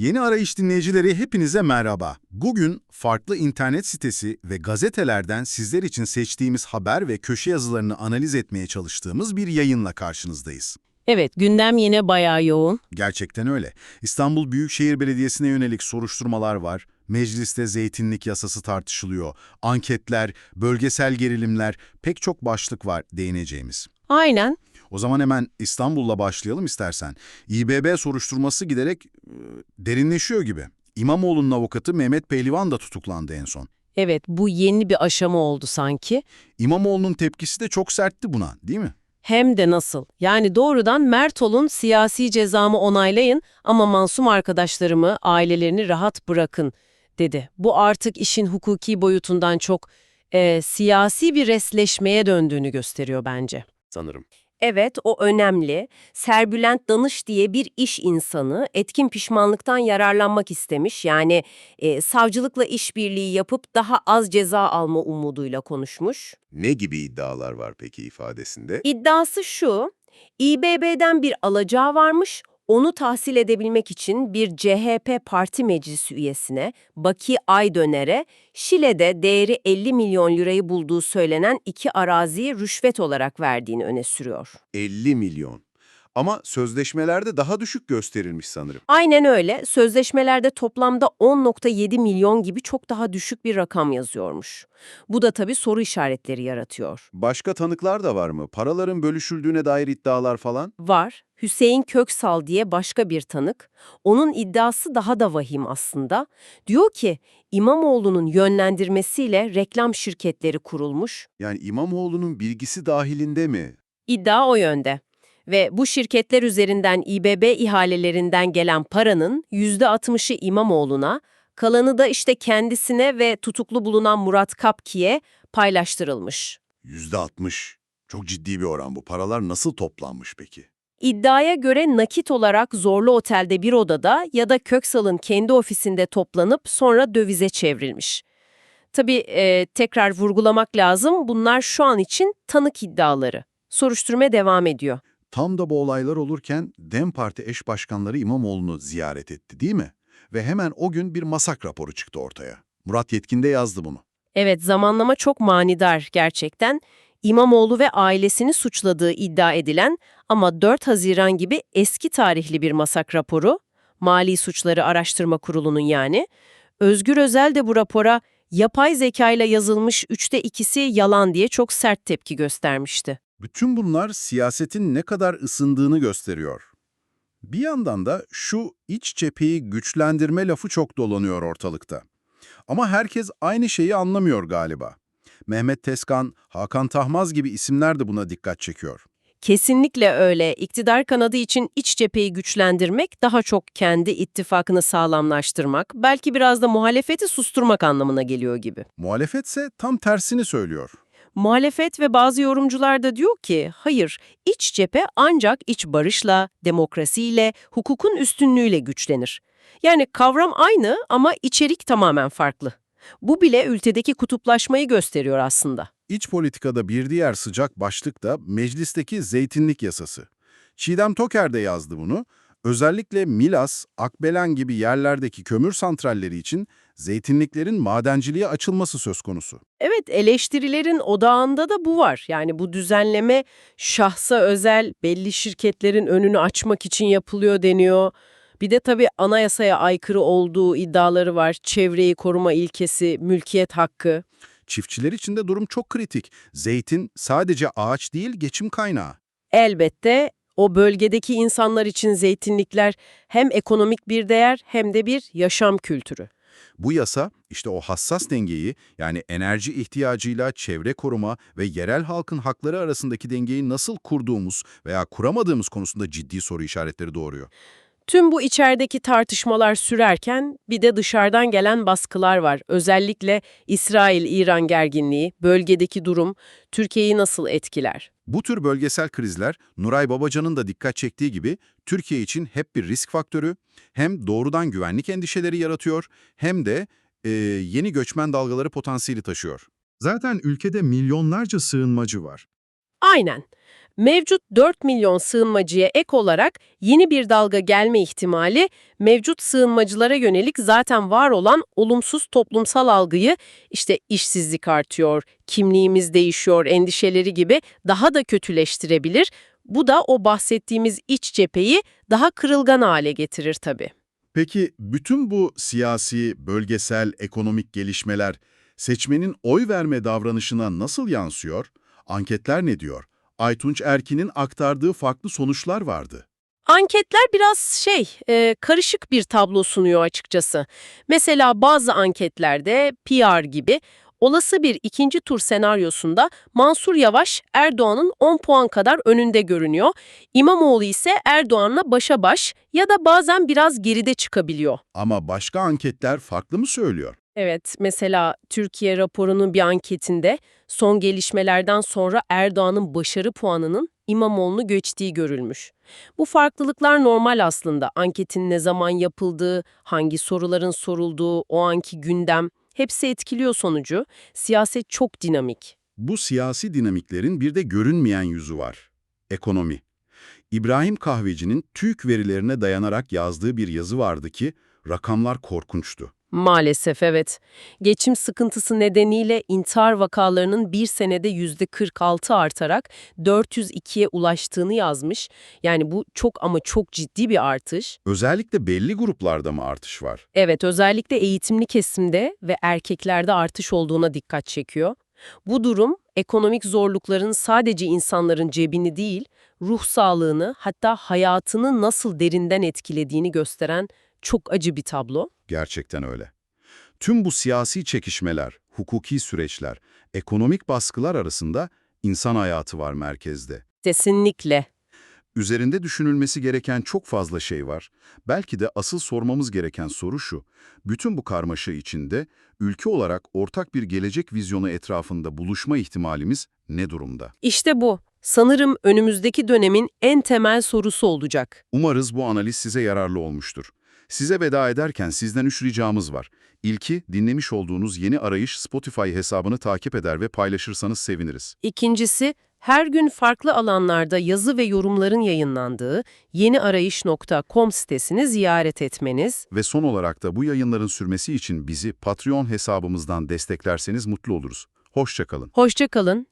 Yeni arayış dinleyicileri hepinize merhaba. Bugün farklı internet sitesi ve gazetelerden sizler için seçtiğimiz haber ve köşe yazılarını analiz etmeye çalıştığımız bir yayınla karşınızdayız. Evet, gündem yine bayağı yoğun. Gerçekten öyle. İstanbul Büyükşehir Belediyesi'ne yönelik soruşturmalar var. Mecliste zeytinlik yasası tartışılıyor. Anketler, bölgesel gerilimler, pek çok başlık var değineceğimiz. Aynen. O zaman hemen İstanbul'la başlayalım istersen. İBB soruşturması giderek derinleşiyor gibi. İmamoğlu'nun avukatı Mehmet Pehlivan da tutuklandı en son. Evet, bu yeni bir aşama oldu sanki. İmamoğlu'nun tepkisi de çok sertti buna, değil mi? Hem de nasıl? Yani doğrudan Mertol'un siyasi cezamı onaylayın ama masum arkadaşlarımı, ailelerini rahat bırakın dedi. Bu artık işin hukuki boyutundan çok e, siyasi bir resleşmeye döndüğünü gösteriyor bence. Sanırım. Evet, o önemli. Serbülent Danış diye bir iş insanı etkin pişmanlıktan yararlanmak istemiş. Yani e, savcılıkla işbirliği yapıp daha az ceza alma umuduyla konuşmuş. Ne gibi iddialar var peki ifadesinde? İddiası şu, İBB'den bir alacağı varmış, onu tahsil edebilmek için bir CHP parti meclisi üyesine, Baki Aydöner'e, Şile'de değeri 50 milyon lirayı bulduğu söylenen iki araziyi rüşvet olarak verdiğini öne sürüyor. 50 milyon. Ama sözleşmelerde daha düşük gösterilmiş sanırım. Aynen öyle. Sözleşmelerde toplamda 10.7 milyon gibi çok daha düşük bir rakam yazıyormuş. Bu da tabii soru işaretleri yaratıyor. Başka tanıklar da var mı? Paraların bölüşüldüğüne dair iddialar falan? Var, Hüseyin Köksal diye başka bir tanık. Onun iddiası daha da vahim aslında. Diyor ki, İmamoğlu'nun yönlendirmesiyle reklam şirketleri kurulmuş. Yani İmamoğlu'nun bilgisi dahilinde mi? İddia o yönde. Ve bu şirketler üzerinden İBB ihalelerinden gelen paranın %60'ı İmamoğlu'na, kalanı da işte kendisine ve tutuklu bulunan Murat Kapki'ye paylaştırılmış. %60. Çok ciddi bir oran bu. Paralar nasıl toplanmış peki? İddiaya göre nakit olarak Zorlu Otel'de bir odada ya da Köksal'ın kendi ofisinde toplanıp sonra dövize çevrilmiş. Tabii e, tekrar vurgulamak lazım bunlar şu an için tanık iddiaları. Soruşturma devam ediyor. Tam da bu olaylar olurken DEM Parti eş başkanları İmamoğlu'nu ziyaret etti değil mi? Ve hemen o gün bir masak raporu çıktı ortaya. Murat Yetkin de yazdı bunu. Evet zamanlama çok manidar gerçekten. İmamoğlu ve ailesini suçladığı iddia edilen ama 4 Haziran gibi eski tarihli bir masak raporu, Mali Suçları Araştırma Kurulu'nun yani, Özgür Özel de bu rapora yapay zekayla yazılmış üçte ikisi yalan diye çok sert tepki göstermişti. Bütün bunlar siyasetin ne kadar ısındığını gösteriyor. Bir yandan da şu iç cepheyi güçlendirme lafı çok dolanıyor ortalıkta. Ama herkes aynı şeyi anlamıyor galiba. Mehmet Teskan, Hakan Tahmaz gibi isimler de buna dikkat çekiyor. Kesinlikle öyle. İktidar kanadı için iç cepheyi güçlendirmek, daha çok kendi ittifakını sağlamlaştırmak, belki biraz da muhalefeti susturmak anlamına geliyor gibi. Muhalefetse tam tersini söylüyor. Muhalefet ve bazı yorumcular da diyor ki, hayır, iç cephe ancak iç barışla, demokrasiyle, hukukun üstünlüğüyle güçlenir. Yani kavram aynı ama içerik tamamen farklı. Bu bile ülkedeki kutuplaşmayı gösteriyor aslında. İç politikada bir diğer sıcak başlık da meclisteki zeytinlik yasası. Çiğdem Toker de yazdı bunu. Özellikle Milas, Akbelen gibi yerlerdeki kömür santralleri için zeytinliklerin madenciliğe açılması söz konusu. Evet, eleştirilerin odağında da bu var. Yani bu düzenleme şahsa özel belli şirketlerin önünü açmak için yapılıyor deniyor. Bir de tabii anayasaya aykırı olduğu iddiaları var. Çevreyi koruma ilkesi, mülkiyet hakkı. Çiftçiler için de durum çok kritik. Zeytin sadece ağaç değil, geçim kaynağı. Elbette o bölgedeki insanlar için zeytinlikler hem ekonomik bir değer hem de bir yaşam kültürü. Bu yasa işte o hassas dengeyi yani enerji ihtiyacıyla çevre koruma ve yerel halkın hakları arasındaki dengeyi nasıl kurduğumuz veya kuramadığımız konusunda ciddi soru işaretleri doğuruyor. Tüm bu içerideki tartışmalar sürerken bir de dışarıdan gelen baskılar var. Özellikle İsrail-İran gerginliği, bölgedeki durum Türkiye'yi nasıl etkiler? Bu tür bölgesel krizler Nuray Babacan'ın da dikkat çektiği gibi Türkiye için hep bir risk faktörü, hem doğrudan güvenlik endişeleri yaratıyor hem de e, yeni göçmen dalgaları potansiyeli taşıyor. Zaten ülkede milyonlarca sığınmacı var. Aynen. Mevcut 4 milyon sığınmacıya ek olarak yeni bir dalga gelme ihtimali, mevcut sığınmacılara yönelik zaten var olan olumsuz toplumsal algıyı, işte işsizlik artıyor, kimliğimiz değişiyor endişeleri gibi daha da kötüleştirebilir. Bu da o bahsettiğimiz iç cepheyi daha kırılgan hale getirir tabii. Peki bütün bu siyasi, bölgesel, ekonomik gelişmeler seçmenin oy verme davranışına nasıl yansıyor? Anketler ne diyor? Aytunç Erkin'in aktardığı farklı sonuçlar vardı. Anketler biraz şey, e, karışık bir tablo sunuyor açıkçası. Mesela bazı anketlerde PR gibi olası bir ikinci tur senaryosunda Mansur Yavaş Erdoğan'ın 10 puan kadar önünde görünüyor. İmamoğlu ise Erdoğan'la başa baş ya da bazen biraz geride çıkabiliyor. Ama başka anketler farklı mı söylüyor? Evet, mesela Türkiye raporunun bir anketinde son gelişmelerden sonra Erdoğan'ın başarı puanının İmamoğlu'nu geçtiği görülmüş. Bu farklılıklar normal aslında. Anketin ne zaman yapıldığı, hangi soruların sorulduğu, o anki gündem hepsi etkiliyor sonucu. Siyaset çok dinamik. Bu siyasi dinamiklerin bir de görünmeyen yüzü var. Ekonomi. İbrahim Kahveci'nin TÜİK verilerine dayanarak yazdığı bir yazı vardı ki rakamlar korkunçtu. Maalesef evet. Geçim sıkıntısı nedeniyle intihar vakalarının bir senede %46 artarak 402'ye ulaştığını yazmış. Yani bu çok ama çok ciddi bir artış. Özellikle belli gruplarda mı artış var? Evet, özellikle eğitimli kesimde ve erkeklerde artış olduğuna dikkat çekiyor. Bu durum ekonomik zorlukların sadece insanların cebini değil, ruh sağlığını hatta hayatını nasıl derinden etkilediğini gösteren çok acı bir tablo. Gerçekten öyle. Tüm bu siyasi çekişmeler, hukuki süreçler, ekonomik baskılar arasında insan hayatı var merkezde. Kesinlikle. Üzerinde düşünülmesi gereken çok fazla şey var. Belki de asıl sormamız gereken soru şu. Bütün bu karmaşa içinde ülke olarak ortak bir gelecek vizyonu etrafında buluşma ihtimalimiz ne durumda? İşte bu. Sanırım önümüzdeki dönemin en temel sorusu olacak. Umarız bu analiz size yararlı olmuştur. Size veda ederken sizden üç ricamız var. İlki, dinlemiş olduğunuz yeni arayış Spotify hesabını takip eder ve paylaşırsanız seviniriz. İkincisi, her gün farklı alanlarda yazı ve yorumların yayınlandığı yeniarayış.com sitesini ziyaret etmeniz. Ve son olarak da bu yayınların sürmesi için bizi Patreon hesabımızdan desteklerseniz mutlu oluruz. Hoşçakalın. Hoşça kalın.